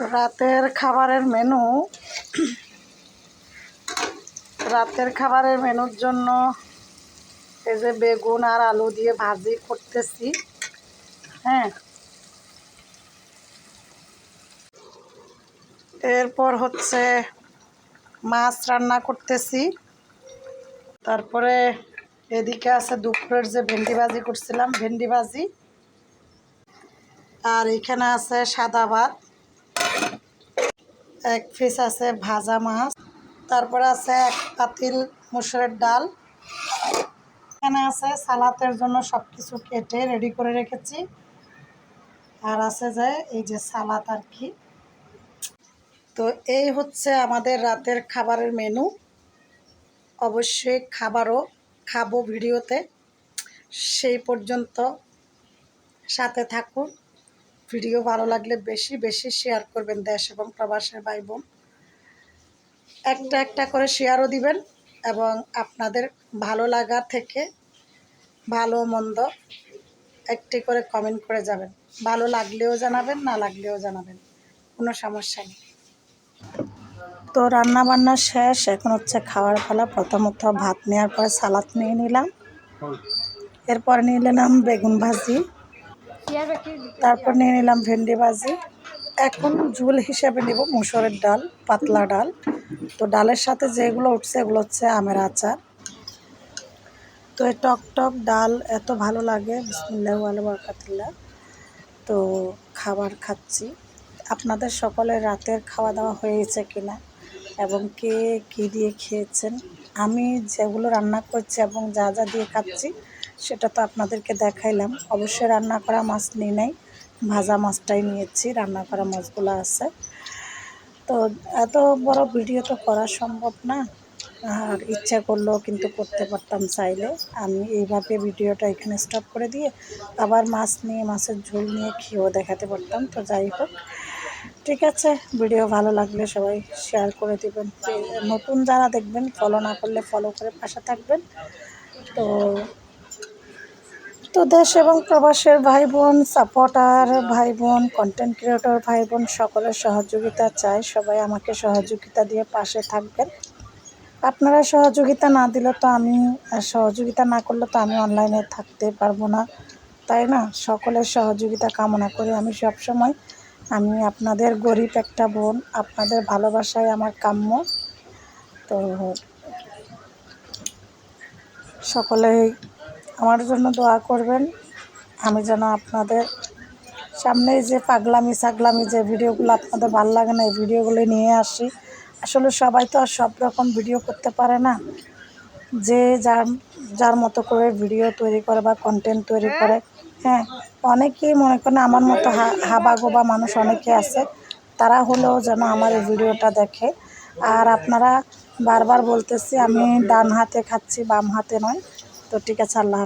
রাতের খাবারের মেনু রাতের খাবারের মেনুর জন্য এই যে বেগুন আর আলু দিয়ে ভাজি করতেছি। হ্যাঁ। এরপর হচ্ছে মাছ রান্না করতেছি। তারপরে এদিকে আছে দুপুরের যে ভেন্ডি ভাজি করছিলাম, ভেন্ডি ভাজি। আর এখানে আছে সাদা ভাত। এক পিস আছে ভাজা মাছ, তারপরে আছে এক পাতিল মুসুরের ডাল। এখানে আছে সালাতের জন্য সব কিছু কেটে রেডি করে রেখেছি। আর আছে যে এই যে সালাদ আর কি। তো এই হচ্ছে আমাদের রাতের খাবারের মেনু অবশ্যই খাবারও খাব ভিডিওতে। সেই পর্যন্ত সাথে থাকুন। ভিডিও ভালো লাগলে বেশি বেশি শেয়ার করবেন দেশ এবং প্রবাসের ভাই বোন। একটা একটা করে শেয়ারও দিবেন এবং আপনাদের ভালো লাগা থেকে ভালো মন্দ একটি করে কমেন্ট করে যাবেন। ভালো লাগলেও জানাবেন, না লাগলেও জানাবেন। কোনো সমস্যা নেই। তো রান্না বান্না শেষ, এখন হচ্ছে খাওয়ার পালা। প্রথমত ভাত নেওয়ার পরে সালাদ নিয়ে নিলাম। এরপর নিলাম বেগুন ভাজি। তারপর নিয়ে নিলাম ভেন্ডি ভাজি। এখন ঝুল হিসেবে নেব মুসুরের ডাল, পাতলা ডাল। তো ডালের সাথে যেগুলো উঠছে এগুলো হচ্ছে আমের আচার। তো এই টক টক ডাল এত ভালো লাগে, বিসমুল্লাহ তো খাবার খাচ্ছি। আপনাদের সকলে রাতের খাওয়া দাওয়া হয়েছে কিনা এবং কে, কী দিয়ে খেয়েছেন? আমি যেগুলো রান্না করছি এবং যা যা দিয়ে খাচ্ছি সেটা তো আপনাদেরকে দেখাইলাম। অবশ্যই রান্না করা মাছ নিয়ে নাই। ভাজা মাছটাই নিয়েছি, রান্না করা মাছগুলো আছে। তো এত বড় ভিডিও তো করা সম্ভব না। আর ইচ্ছা করলেও কিন্তু করতে পারতাম চাইলে। আমি এইভাবে ভিডিওটা এখানে স্টপ করে দিয়ে আবার মাছ নিয়ে, মাছের ঝোল নিয়ে খেয়েও দেখাতে পারতাম। তো যাই হোক, ঠিক আছে। ভিডিও ভালো লাগলে সবাই শেয়ার করে দেবেন। নতুন যারা দেখবেন ফলো না করলে ফলো করে পাশে থাকবেন। তো তো দেশ এবং প্রবাসের ভাই বোন সাপোর্টার ভাই বোন কন্টেন্ট ক্রিয়েটর ভাই বোন সকলের সহযোগিতা চাই। সবাই আমাকে সহযোগিতা দিয়ে পাশে থাকবেন। আপনারা সহযোগিতা না দিলে তো আমি সহযোগিতা না করলে তো আমি অনলাইনে থাকতে পারব না। তাই না? সকলের সহযোগিতা কামনা করি আমি সবসময়। আমি আপনাদের গরিব একটা বোন, আপনাদের ভালোবাসায় আমার কাম্য। তো সকলেই আমার জন্য দোয়া করবেন। আমি যেন আপনাদের সামনে যে পাগলামি, সাগলামি যে ভিডিওগুলো আপনাদের ভালো লাগে না, এই ভিডিওগুলো নিয়ে আসি। আসলে সবাই তো আর সব রকম ভিডিও করতে পারে না। যে যার যার মতো করে ভিডিও তৈরি করে বা কন্টেন্ট তৈরি করে হ্যাঁ অনেকেই মনে করেন আমার মতো হাবা গোবা মানুষ অনেকে আছে। তারা হলেও যেন আমার এই ভিডিওটা দেখে। আর আপনারা বারবার বলতেছি, আমি ডান হাতে খাচ্ছি, বাম হাতে নয়। তো ঠিক আছে, আল্লাহ